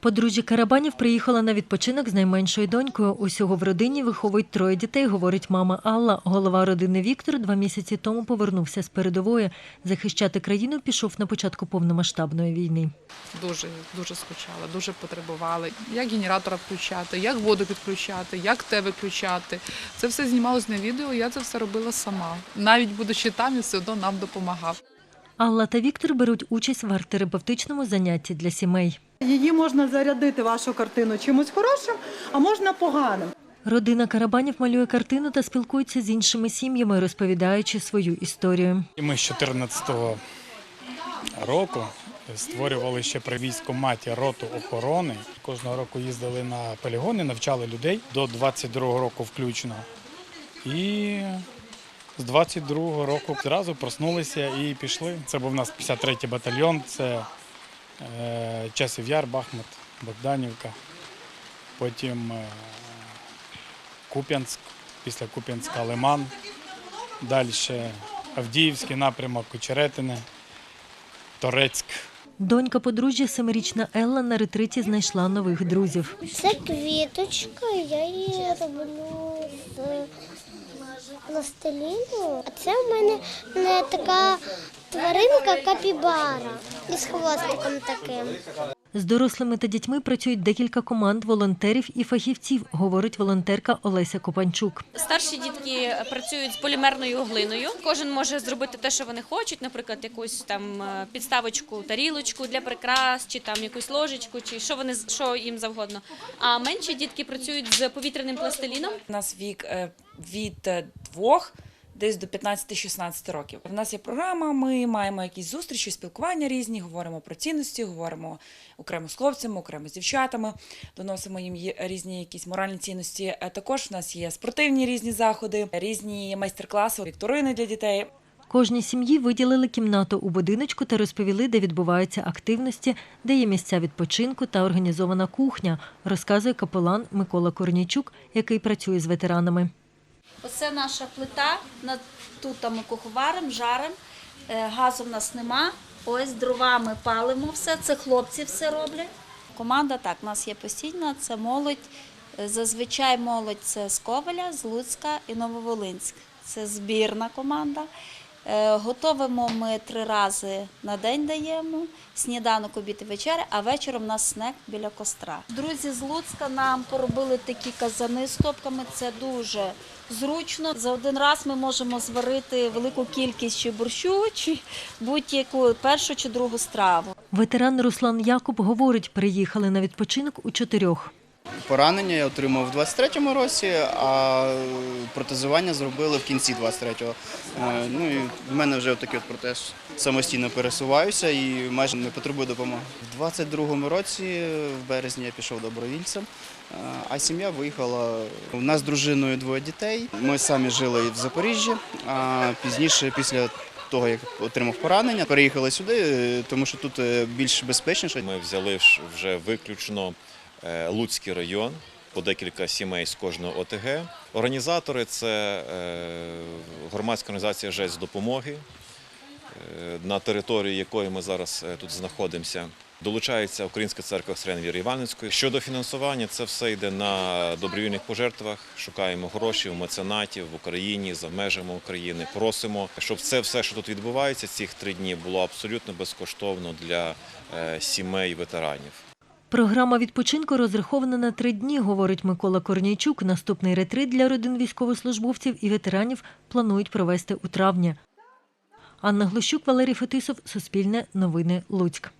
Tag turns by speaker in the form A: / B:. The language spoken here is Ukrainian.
A: Подружжя Карабанів приїхала на відпочинок з найменшою донькою. Усього в родині виховують троє дітей, говорить мама Алла. Голова родини Віктор два місяці тому повернувся з передової. Захищати країну пішов на початку повномасштабної війни.
B: Дуже дуже скучала, дуже потребували. Як генератора включати, як воду підключати, як те виключати. Це все знімалось на відео. Я це все робила сама. Навіть будучи там, він все одно нам допомагав.
A: Алла та Віктор беруть участь в арт-терапевтичному занятті для сімей.
C: Її можна зарядити вашу картину чимось хорошим, а можна поганим.
A: Родина Карабанів малює картину та спілкується з іншими сім'ями, розповідаючи свою історію.
D: Ми з 2014 року створювали ще при військкоматі роту охорони. Кожного року їздили на полігони, навчали людей до 22-го року включно. І з 22-го року одразу проснулися і пішли. Це був у нас 53-й батальйон, це е, Часів Яр, Бахмут, Богданівка, потім е, Куп'янськ, після Куп'янська Лиман. Далі Авдіївський напрямок, Очеретине, Торецьк.
A: Донька подружжя, семирічна Елла, на ретриті знайшла нових друзів.
E: Це квіточка, я її роблю з пластиліну. А це в мене не така тваринка капібара із хвостиком таким.
A: З дорослими та дітьми працюють декілька команд волонтерів і фахівців, говорить волонтерка Олеся Копанчук.
F: Старші дітки працюють з полімерною глиною. Кожен може зробити те, що вони хочуть, наприклад, якусь там е, підставочку, тарілочку для прикрас, чи там якусь ложечку, чи що вони з- що їм завгодно. А менші дітки працюють з повітряним пластиліном.
G: У нас вік е, від е, двох десь до 15-16 років. У нас є програма, ми маємо якісь зустрічі, спілкування різні, говоримо про цінності, говоримо окремо з хлопцями, окремо з дівчатами, доносимо їм різні якісь моральні цінності. Е, Також в нас є спортивні різні заходи, різні майстер-класи, вікторини для дітей.
A: Кожній сім'ї виділили кімнату у будиночку та розповіли, де відбуваються активності, де є місця відпочинку та організована кухня, розказує капелан Микола Корнійчук, який працює з ветеранами.
H: Оце наша плита. Тут ми куховарим, жарим. Е, Газу в нас нема. Ось дровами палимо все. Це хлопці все роблять. Команда так, у нас є постійна, це молодь. Е, Зазвичай молодь це з Ковеля, з Луцька і Нововолинськ. Це збірна команда. Е, Готовимо ми три рази на день даємо. Сніданок, обід і вечеря, а вечором у нас снек біля костра. Друзі з Луцька нам поробили такі казани з топками. Це дуже зручно. За один раз ми можемо зварити велику кількість чи борщу, чи будь-яку першу чи другу страву.
A: Ветеран Руслан Якуб говорить, приїхали на відпочинок у чотирьох.
I: Поранення я отримав у 23-му році, а протезування зробили в кінці 23-го. Е, Ну і в мене вже такий от протез. Самостійно пересуваюся і майже не потребую допомоги. В 22-му році, в березні, я пішов добровільцем, е, а сім'я виїхала. У нас з дружиною двоє дітей. Ми самі жили в Запоріжжі, а пізніше, після того, як отримав поранення, переїхали сюди, е, тому що тут більш безпечніше.
J: Ми взяли вже виключно Луцький район, по декілька сімей з кожного ОТГ. Організатори це е, громадська організація «Жесть допомоги, е, на території якої ми зараз е, тут знаходимося. Долучається Українська церква Християн Віри Іванівської. Щодо фінансування, це все йде на добровільних пожертвах. Шукаємо гроші у меценатів в Україні, за межами України. Просимо, щоб це все, що тут відбувається, цих три дні було абсолютно безкоштовно для е, сімей ветеранів.
A: Програма відпочинку розрахована на три дні, говорить Микола Корнійчук. Наступний ретрит для родин військовослужбовців і ветеранів планують провести у травні. Анна Глущук, Валерій Фетисов, Суспільне новини, Луцьк.